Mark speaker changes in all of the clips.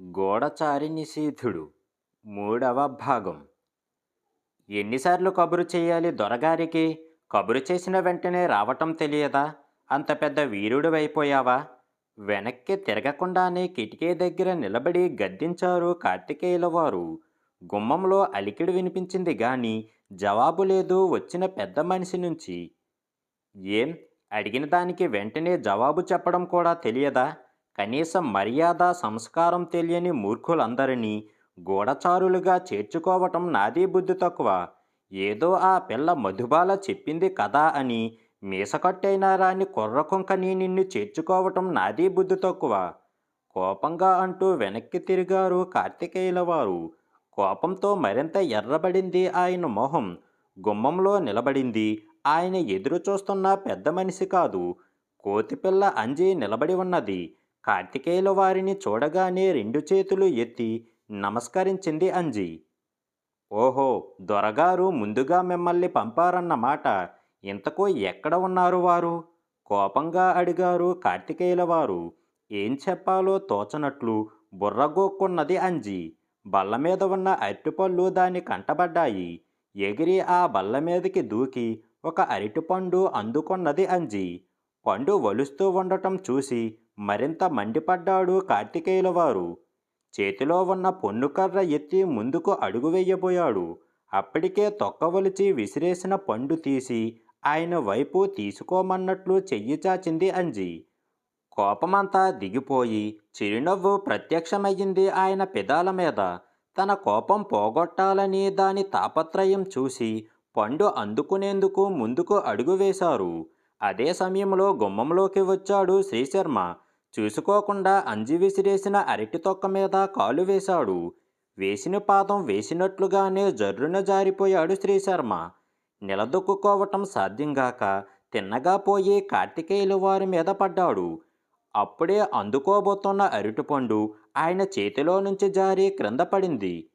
Speaker 1: గూఢచారి నిశీధుడు మూడవ భాగం. ఎన్నిసార్లు కబురు చేయాలి దొరగారికి? కబురు చేసిన వెంటనే రావటం తెలియదా? అంత పెద్ద వీరుడు అయిపోయావా? వెనక్కి తిరగకుండానే కిటికీ దగ్గర నిలబడి గద్దించారు కార్తికేయుల వారు. గుమ్మంలో అలికిడి వినిపించింది గాని జవాబు లేదు వచ్చిన పెద్ద మనిషి నుంచి. ఏం? అడిగిన దానికి వెంటనే జవాబు చెప్పడం కూడా తెలియదా? కనీసం మర్యాద సంస్కారం తెలియని మూర్ఖులందరినీ గూఢచారులుగా చేర్చుకోవటం నాదీ బుద్ధి తక్కువ. ఏదో ఆ పిల్ల మధుబాల చెప్పింది కదా అని మీసకట్టైన రాని కుర్రకుంకని నిన్ను చేర్చుకోవటం నాదీ బుద్ధి తక్కువ. కోపంగా అంటూ వెనక్కి తిరిగారు కార్తికేయుల వారు. కోపంతో మరింత ఎర్రబడింది ఆయన మొహం. గుమ్మంలో నిలబడింది. ఆయన ఎదురు చూస్తున్న పెద్ద మనిషి కాదు. కోతిపిల్ల అంజి నిలబడి ఉన్నది. కార్తికేయుల వారిని చూడగానే రెండు చేతులు ఎత్తి నమస్కరించింది అంజి. ఓహో దొరగారు ముందుగా మిమ్మల్ని పంపారన్నమాట ఇంతకు ఎక్కడ ఉన్నారు వారు? కోపంగా అడిగారు కార్తికేయుల వారు. ఏం చెప్పాలో తోచనట్లు బుర్రగోక్కున్నది అంజి. బల్ల మీద ఉన్న అరటిపళ్ళు దాన్ని కంటబడ్డాయి. ఎగిరి ఆ బల్ల మీదకి దూకి ఒక అరటిపండు అందుకున్నది అంజి. పండు వలుస్తూ ఉండటం చూసి మరింత మండిపడ్డాడు కార్తికేయుల వారు. చేతిలో ఉన్న పొన్నుకర్ర ఎత్తి ముందుకు అడుగు వేయబోయాడు. అప్పటికే తొక్కవలిచి విసిరేసిన పండు తీసి ఆయన వైపు తీసుకోమన్నట్లు చెయ్యి చాచింది అంజి. కోపమంతా దిగిపోయి చిరునవ్వు ప్రత్యక్షమయ్యింది ఆయన పెదాల మీద. తన కోపం పోగొట్టాలని దాని తాపత్రయం చూసి పండు అందుకునేందుకు ముందుకు అడుగు వేశారు. అదే సమయంలో గుమ్మంలోకి వచ్చాడు శ్రీశర్మ. చూసుకోకుండా అంజి విసిరేసిన అరటి తొక్క మీద కాలు వేశాడు. వేసిన పాదం వేసినట్లుగానే జర్రున జారిపోయాడు శ్రీశర్మ. నిలదొక్కుకోవటం సాధ్యంగాక తిన్నగా పోయి కార్తికేయుల వారి మీద పడ్డాడు. అప్పుడే అందుకోబోతున్న అరటిపండు ఆయన చేతిలో నుంచి జారి క్రింద పడింది.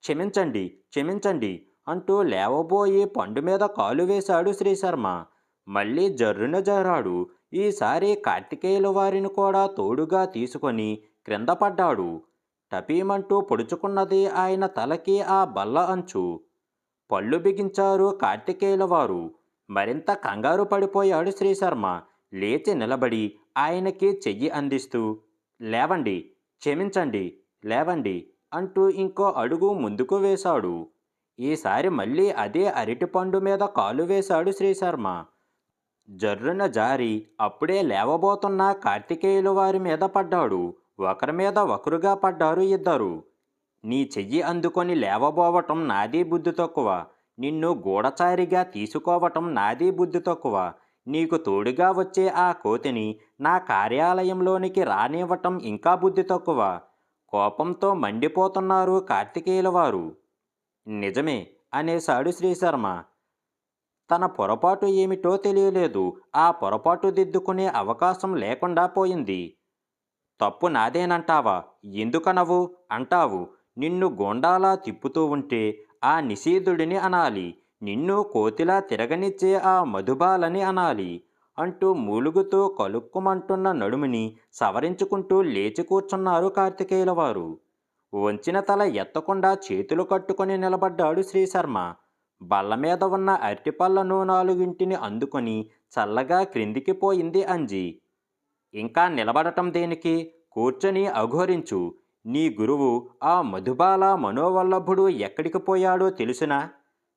Speaker 1: క్షమించండి క్షమించండి అంటూ లేవబోయి పండు మీద కాలు వేశాడు శ్రీశర్మ. మళ్ళీ జర్రున జారాడు. ఈసారి కార్తికేయుల వారిని కూడా తోడుగా తీసుకొని క్రింద పడ్డాడు. టపీమంటూ పొడుచుకున్నది ఆయన తలకి ఆ బల్ల అంచు. పళ్ళు బిగించారు కార్తికేయుల వారు. మరింత కంగారు పడిపోయాడు శ్రీశర్మ. లేచి నిలబడి ఆయనకి చెయ్యి అందిస్తూ లేవండి క్షమించండి లేవండి అంటూ ఇంకో అడుగు ముందుకు వేశాడు. ఈసారి మళ్ళీ అదే అరటిపండు మీద కాలు వేశాడు శ్రీశర్మ. జర్రున జారి అప్పుడే లేవబోతున్న కార్తికేయుల వారి మీద పడ్డాడు. ఒకరి మీద ఒకరుగా పడ్డారు ఇద్దరు. నీ చెయ్యి అందుకొని లేవబోవటం నాది బుద్ధి తక్కువ. నిన్ను గూఢచారిగా తీసుకోవటం నాది బుద్ధి తక్కువ. నీకు తోడుగా వచ్చే ఆ కోతిని నా కార్యాలయంలోనికి రానివ్వటం ఇంకా బుద్ధి తక్కువ. కోపంతో మండిపోతున్నారు కార్తికేయుల వారు. నిజమే అనేశాడు శ్రీశర్మ. తన పొరపాటు ఏమిటో తెలియలేదు. ఆ పొరపాటు దిద్దుకునే అవకాశం లేకుండా పోయింది. తప్పు నాదేనంటావా? ఎందుకనవు? అంటావు. నిన్ను గోండాలా తిప్పుతూ ఉంటే ఆ నిషీధుడిని అనాలి. నిన్ను కోతిలా తిరగనిచ్చే ఆ మధుబాలని అనాలి అంటూ మూలుగుతూ కలుక్కుమంటున్న నడుముని సవరించుకుంటూ లేచి కూర్చున్నారు కార్తికేయుల వారు వంచిన తల ఎత్తకుండా చేతులు కట్టుకొని నిలబడ్డాడు శ్రీశర్మ. బల్ల మీద ఉన్న అరటిపళ్ళను నాలుగింటిని అందుకొని చల్లగా క్రిందికి పోయింది అంజి. ఇంకా నిలబడటం దేనికి? కూర్చొని అఘోరించు. నీ గురువు ఆ మధుబాల మనోవల్లభుడు ఎక్కడికి పోయాడో తెలుసునా?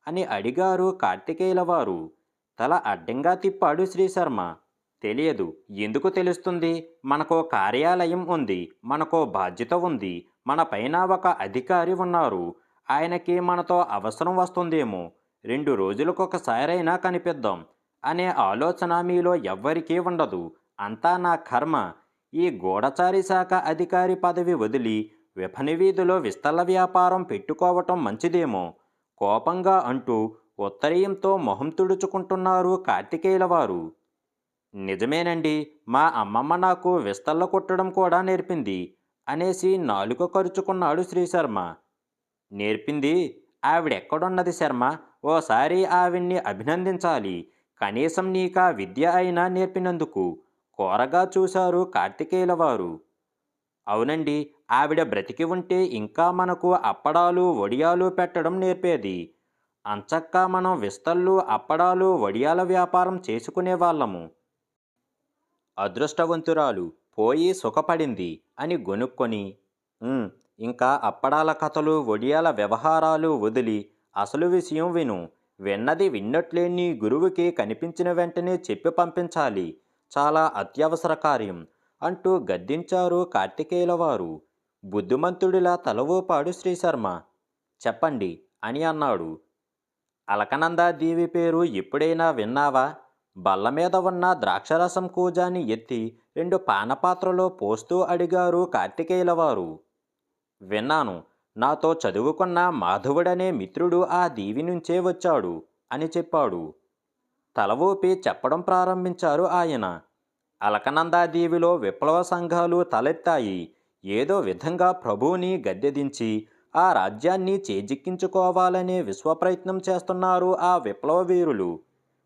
Speaker 1: అని అడిగారు కార్తికేయుల వారు. తల అడ్డంగా తిప్పాడు శ్రీశర్మ. తెలియదు. ఎందుకు తెలుస్తుంది? మనకో కార్యాలయం ఉంది. మనకో బాధ్యత ఉంది. మన పైన ఒక అధికారి ఉన్నారు. ఆయనకి మనతో అవసరం వస్తుందేమో. రెండు రోజులకొకసారైనా కనిపిద్దాం అనే ఆలోచన మీలో ఎవ్వరికీ ఉండదు. అంతా నా కర్మ. ఈ గూఢచారి శాఖ అధికారి పదవి వదిలి విపణి వీధిలో విస్తల వ్యాపారం పెట్టుకోవటం మంచిదేమో. కోపంగా అంటూ ఉత్తరీయంతో మొహం తుడుచుకుంటున్నారు కార్తికేయుల వారు నిజమేనండి మా అమ్మమ్మ నాకు విస్తల్ల కొట్టడం కూడా నేర్పింది అనేసి నాలుక కరుచుకున్నాడు శ్రీశర్మ. నేర్పింది? ఆవిడెక్కడున్నది శర్మ? ఓసారి ఆవిడ్ని అభినందించాలి. కనీసం నీకా విద్య అయినా నేర్పినందుకు కోరగా చూశారు కార్తికేయుల వారు. అవునండి ఆవిడ బ్రతికి ఉంటే ఇంకా మనకు అప్పడాలు వడియాలు పెట్టడం నేర్పేది. అంచక్క మనం విస్తళ్ళు అప్పడాలు వడియాల వ్యాపారం చేసుకునేవాళ్ళము అదృష్టవంతురాలు పోయి సుఖపడింది అని గొనుక్కొని ఇంకా అప్పడాల కథలు వడియాల వ్యవహారాలు వదిలి అసలు విషయం విను. విన్నది విన్నట్లే నీ గురువుకి కనిపించిన వెంటనే చెప్పి పంపించాలి. చాలా అత్యవసర కార్యం అంటూ గద్దించారు కార్తికేయుల వారు. బుద్ధిమంతుడిలా తలవోపాడు శ్రీశర్మ. చెప్పండి అని అన్నాడు. అలకనందాదేవి పేరు ఎప్పుడైనా విన్నావా? బల్ల మీద ఉన్న ద్రాక్షరసం కూజాని ఎత్తి రెండు పానపాత్రలో పోస్తూ అడిగారు కార్తికేయుల వారు. విన్నాను. నాతో చదువుకున్న మాధవుడనే మిత్రుడు ఆ దీవి నుంచే వచ్చాడు అని చెప్పాడు. తల ఊపి చెప్పడం ప్రారంభించారు ఆయన. అలకనందాదీవిలో విప్లవ సంఘాలు తలెత్తాయి. ఏదో విధంగా ప్రభువుని గద్దెదించి ఆ రాజ్యాన్ని చేజిక్కించుకోవాలనే విశ్వప్రయత్నం చేస్తున్నారు ఆ విప్లవ వీరులు.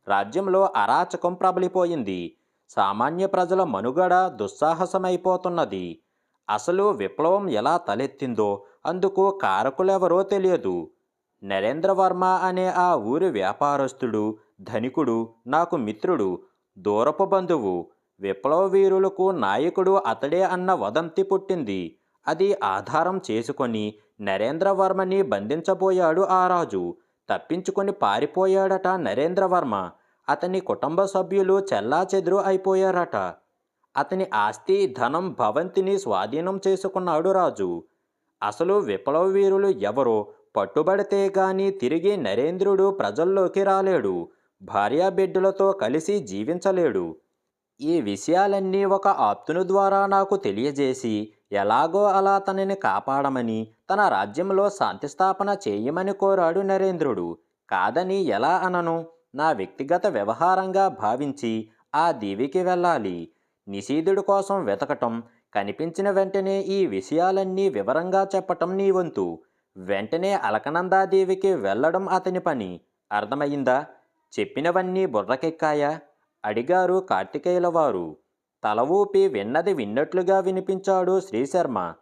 Speaker 1: రాజ్యంలో అరాచకం ప్రబలిపోయింది. సామాన్య ప్రజల మనుగడ దుస్సాహసమైపోతున్నది. అసలు విప్లవం ఎలా తలెత్తిందో అందుకు కారకులెవరో తెలియదు. నరేంద్రవర్మ అనే ఆ ఊరి వ్యాపారస్తుడు ధనికుడు నాకు మిత్రుడు దూరపు బంధువు విప్లవ వీరులకు నాయకుడు అతడే అన్న వదంతి పుట్టింది. అది ఆధారం చేసుకొని నరేంద్రవర్మని బంధించబోయాడు ఆ రాజు. తప్పించుకొని పారిపోయాడట నరేంద్రవర్మ అతని కుటుంబ సభ్యులు చెల్లాచెదురు అయిపోయారట. అతని ఆస్తి ధనం భవంతిని స్వాధీనం చేసుకున్నాడు రాజు. అసలు విప్లవ వీరులు ఎవరో పట్టుబడితే గాని తిరిగి నరేంద్రుడు ప్రజల్లోకి రాలేడు. భార్యాబిడ్డలతో కలిసి జీవించలేడు. ఈ విషయాలన్నీ ఒక ఆప్తుని ద్వారా నాకు తెలియజేసి ఎలాగో అలా తనని కాపాడమని తన రాజ్యంలో శాంతి స్థాపన చేయమని కోరాడు నరేంద్రుడు. కాదని ఎలా అనను? నా వ్యక్తిగత వ్యవహారంగా భావించి ఆ దీవికి వెళ్ళాలి. నిషీధుడి కోసం వెతకటం కనిపించిన వెంటనే ఈ విషయాలన్నీ వివరంగా చెప్పటం నీ వంతు. వెంటనే అలకనందాదేవికి వెళ్ళడం అతని పని. అర్థమయ్యిందా చెప్పినవన్నీ బుర్రకెక్కాయా? అడిగారు కార్తికేయుల వారు. తల ఊపి విన్నది విన్నట్లుగా వినిపించాడు శ్రీశర్మ.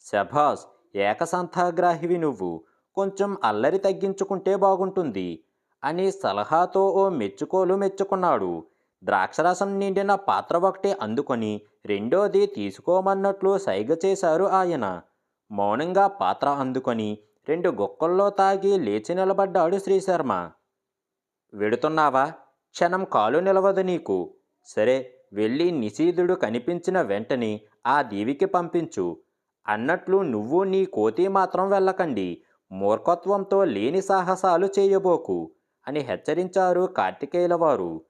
Speaker 1: శభాస్ ఏకసంథాగ్రాహివి నువ్వు. కొంచెం అల్లరి తగ్గించుకుంటే బాగుంటుంది అని సలహాతో ఓ మెచ్చుకోలు మెచ్చుకున్నాడు. ద్రాక్షరసం నిండిన పాత్ర ఒకటి అందుకొని రెండోది తీసుకోమన్నట్లు సైగ చేశారు ఆయన. మౌనంగా పాత్ర అందుకొని రెండు గొక్కల్లో తాగి లేచి నిలబడ్డాడు శ్రీశర్మ. వెడుతున్నావా? క్షణం కాలు నిలవదు నీకు. సరే వెళ్ళి నిశీధుడు కనిపించిన వెంటనే ఆ దీవికి పంపించు. అన్నట్లు నువ్వు నీ కోతి మాత్రం వెళ్ళకండి. మూర్ఖత్వంతో లేని సాహసాలు చేయబోకు అని హెచ్చరించారు కార్తికేయుల వారు.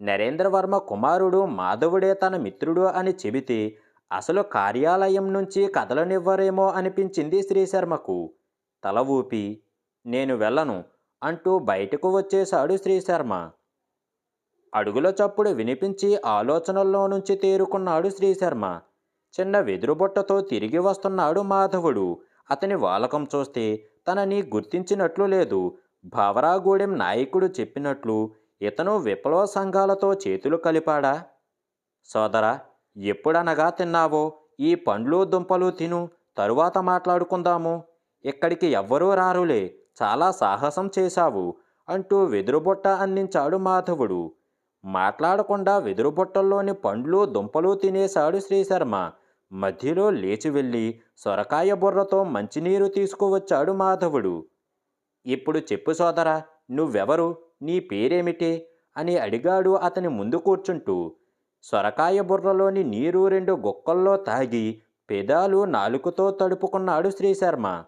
Speaker 1: నరేంద్రవర్మ కుమారుడు మాధవుడే తన మిత్రుడు అని చెబితే అసలు కార్యాలయం నుంచి కదలనివ్వరేమో అనిపించింది శ్రీశర్మకు. తల ఊపి నేను వెళ్ళను అంటూ బయటకు వచ్చేశాడు శ్రీశర్మ. అడుగుల చప్పుడు వినిపించి ఆలోచనల్లో నుంచి తేరుకున్నాడు శ్రీశర్మ. చిన్న వెదురుబుట్టతో తిరిగి వస్తున్నాడు మాధవుడు. అతని వాలకం చూస్తే తనని గుర్తించినట్లు లేదు. భావరాగూడెం నాయకుడు చెప్పినట్లు ఇతను విప్లవ సంఘాలతో చేతులు కలిపాడా? సోదరా ఎప్పుడనగా తిన్నావో? ఈ పండ్లు దుంపలు తిను తరువాత మాట్లాడుకుందాము. ఇక్కడికి ఎవ్వరూ రారులే చాలా సాహసం చేశావు అంటూ వెదురుబుట్ట అందించాడు మాధవుడు. మాట్లాడకుండా వెదురుబుట్టల్లోని పండ్లు దుంపలు తినేశాడు శ్రీశర్మ. మధ్యలో లేచి వెళ్ళి సొరకాయ బుర్రతో మంచినీరు తీసుకువచ్చాడు మాధవుడు. ఇప్పుడు చెప్పు సోదరా నువ్వెవరు? నీ పేరేమిటి? అని అడిగాడు అతని ముందు కూర్చుంటూ. సొరకాయ బుర్రలోని నీరు రెండు గుక్కల్లో తాగి పెదాలు నాలుకతో తడుపుకున్నాడు శ్రీశర్మ.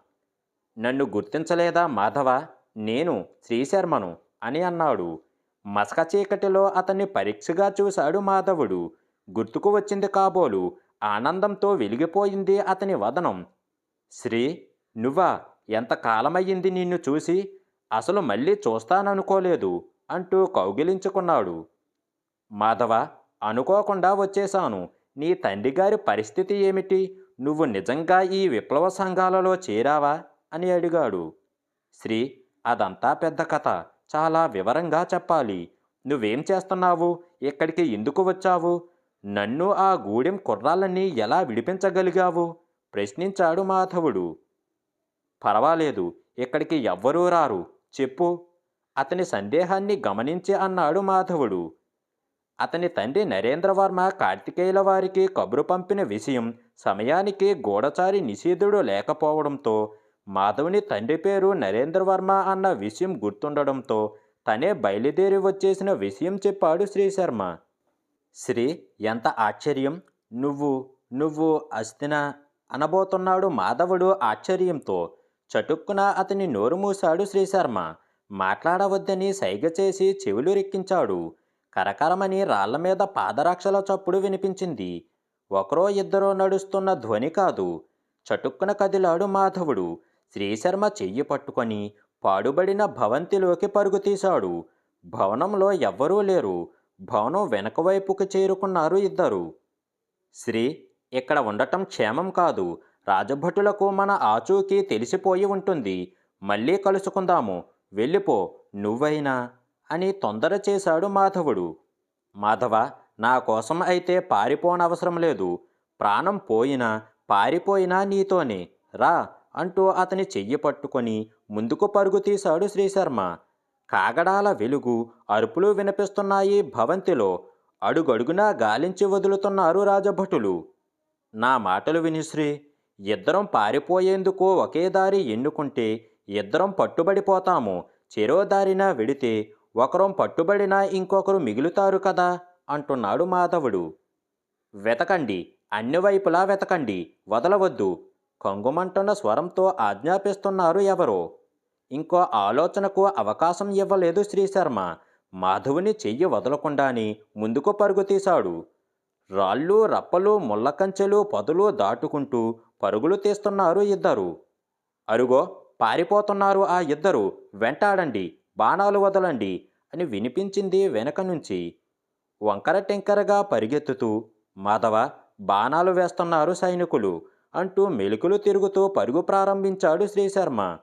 Speaker 1: నన్ను గుర్తించలేదా మాధవ? నేను శ్రీశర్మను అని అన్నాడు. మసక చీకటిలో అతన్ని పరీక్షగా చూశాడు మాధవుడు. గుర్తుకు వచ్చింది కాబోలు ఆనందంతో వెలిగిపోయింది అతని వదనం. శ్రీ నువ్వా? ఎంతకాలమయ్యింది నిన్ను చూసి? అసలు మళ్ళీ చూస్తాననుకోలేదు అంటూ కౌగిలించుకున్నాడు. మాధవ అనుకోకుండా వచ్చేశాను. నీ తండ్రి గారి పరిస్థితి ఏమిటి? నువ్వు నిజంగా ఈ విప్లవ సంఘాలలో చేరావా? అని అడిగాడు. శ్రీ అదంతా పెద్ద కథ. చాలా వివరంగా చెప్పాలి. నువ్వేం చేస్తున్నావు? ఇక్కడికి ఎందుకు వచ్చావు? నన్ను ఆ గూడెం కుర్రాళ్ళని ఎలా విడిపించగలిగావు? ప్రశ్నించాడు మాధవుడు. పర్వాలేదు. ఇక్కడికి ఎవ్వరూ రారు. చెప్పు. అతని సందేహాన్ని గమనించి అన్నాడు మాధవుడు. అతని తండ్రి నరేంద్రవర్మ కార్తికేయుల వారికి కబురు పంపిన విషయం సమయానికి గూఢచారి నిషేధుడు లేకపోవడంతో మాధవుని తండ్రి పేరు నరేంద్రవర్మ అన్న విషయం గుర్తుండడంతో తనే బయలుదేరి వచ్చేసిన విషయం చెప్పాడు శ్రీశర్మ. శ్రీ ఎంత ఆశ్చర్యం! నువ్వు నువ్వు అస్తిన అనబోతున్నాడు మాధవుడు ఆశ్చర్యంతో. చటుక్కున అతని నోరు మూశాడు శ్రీశర్మ. మాట్లాడవద్దని సైగ చేసి చెవులు రెక్కించాడు కరకరమని రాళ్ళ మీద పాదరక్షల చప్పుడు వినిపించింది. ఒకరో ఇద్దరో నడుస్తున్న ధ్వని కాదు. చటుక్కున కదిలాడు మాధవుడు. శ్రీశర్మ చెయ్యి పట్టుకొని పాడుబడిన భవంతిలోకి పరుగుతీశాడు భవనంలో ఎవ్వరూ లేరు. భవనం వెనకవైపుకు చేరుకున్నారు ఇద్దరు. శ్రీ ఇక్కడ ఉండటం క్షేమం కాదు. రాజభటులకు మన ఆచూకీ తెలిసిపోయి ఉంటుంది. మళ్ళీ కలుసుకుందాము. వెళ్ళిపో. నువ్వైనా? అని తొందర చేశాడు మాధవుడు. మాధవ నా కోసం అయితే పారిపోనవసరం లేదు. ప్రాణం పోయినా పారిపోయినా నీతోనే. రా అంటూ అతని చెయ్యి పట్టుకొని ముందుకు పరుగు తీశాడు శ్రీశర్మ. కాగడాల వెలుగు అరుపులు వినిపిస్తున్నాయి భవంతిలో. అడుగడుగునా గాలించి వదులుతున్నారు రాజభటులు. నా మాటలు వినిశ్రీ ఇద్దరం పారిపోయేందుకు ఒకే దారి ఎన్నుకుంటే ఇద్దరం పట్టుబడిపోతాము. చెరో దారిన వెడితే ఒకరం పట్టుబడినా ఇంకొకరు మిగులుతారు కదా? అంటున్నాడు మాధవుడు. వెతకండి. అన్ని వైపులా వెతకండి. వదలవద్దు. కంగుమంటున్న స్వరంతో ఆజ్ఞాపిస్తున్నారు ఎవరో? ఇంకో ఆలోచనకు అవకాశం ఇవ్వలేదు శ్రీశర్మ. మాధవుని చెయ్యి వదలకుండానే ముందుకు పరుగు తీశాడు. రాళ్ళు రప్పలు ముళ్ళకంచెలు పొదలు దాటుకుంటూ పరుగులు తీస్తున్నారు ఇద్దరు. అరుగో పారిపోతున్నారు ఆ ఇద్దరు. వెంటాడండి బాణాలు వదలండి అని వినిపించింది వెనక నుంచి. వంకర టెంకరగా పరిగెత్తుతూ మాధవ బాణాలు వేస్తున్నారు సైనికులు అంటూ మెలుకులు తిరుగుతూ పరుగు ప్రారంభించాడు శ్రీశర్మ.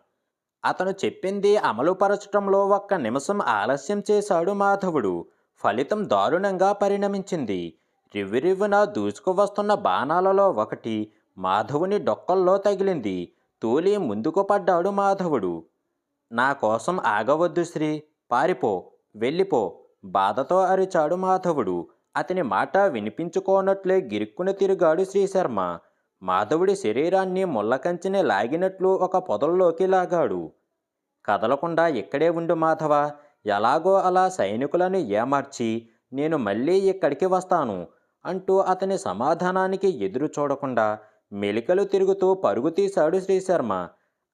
Speaker 1: అతను చెప్పింది అమలుపరచటంలో ఒక్క నిమిషం ఆలస్యం చేశాడు మాధవుడు. ఫలితం దారుణంగా పరిణమించింది. రివిరివిన దూసుకువస్తున్న బాణాలలో ఒకటి మాధవుని డొక్కల్లో తగిలింది. తూలి ముందుకు పడ్డాడు మాధవుడు. నా కోసం ఆగవద్దు శ్రీ. పారిపో వెళ్ళిపో బాధతో అరిచాడు మాధవుడు. అతని మాట వినిపించుకోనట్లే గిరుక్కున తిరిగాడు శ్రీశర్మ. మాధవుడి శరీరాన్ని ముళ్ళకంచిని లాగినట్లు ఒక పొదల్లోకి లాగాడు. కదలకుండా ఇక్కడే ఉండు మాధవ. ఎలాగో అలా సైనికులను ఏమార్చి నేను మళ్ళీ ఇక్కడికి వస్తాను. అంటూ అతని సమాధానానికి ఎదురు చూడకుండా మెలికలు తిరుగుతూ పరుగు తీశాడు శ్రీశర్మ.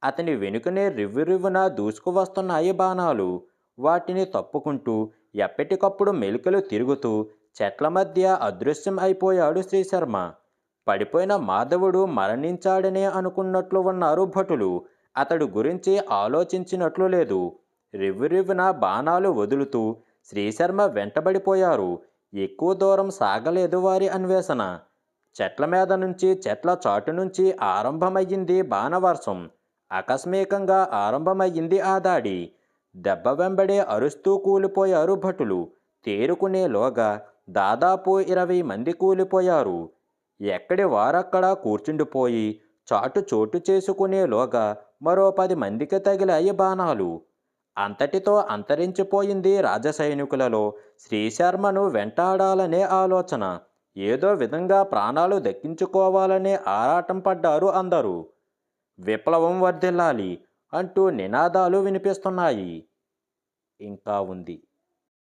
Speaker 1: అతని వెనుకనే రివ్వురివ్వున దూసుకువస్తున్నాయి బాణాలు. వాటిని తప్పుకుంటూ ఎప్పటికప్పుడు మెలికలు తిరుగుతూ చెట్ల మధ్య అదృశ్యం అయిపోయాడు శ్రీశర్మ. పడిపోయిన మాధవుడు మరణించాడనే అనుకున్నట్లు ఉన్నారు భటులు. అతడు గురించి ఆలోచించినట్లు లేదు. రివ్వురివ్వున బాణాలు వదులుతూ శ్రీశర్మ వెంటబడిపోయారు. ఎక్కువ దూరం సాగలేదు వారి అన్వేషణ. చెట్ల మీద నుంచి చెట్ల చాటు నుంచి ఆరంభమయ్యింది బాణవర్షం. ఆకస్మికంగా ఆరంభమయ్యింది ఆ దాడి. దెబ్బ వెంబడే అరుస్తూ కూలిపోయారు భటులు. తేరుకునేలోగా దాదాపు ఇరవై మంది కూలిపోయారు. ఎక్కడి వారక్కడ కూర్చుండిపోయి చాటు చోటు చేసుకునేలోగా మరో పది మందికి తగిలాయి బాణాలు. అంతటితో అంతరించిపోయింది రాజసైనికులలో శ్రీశర్మను వెంటాడాలనే ఆలోచన. ఏదో విధంగా ప్రాణాలు దక్కించుకోవాలనే ఆరాటం పడ్డారు అందరూ. విప్లవం వర్ధిల్లాలి అంటూ నినాదాలు వినిపిస్తున్నాయి. ఇంకా ఉంది.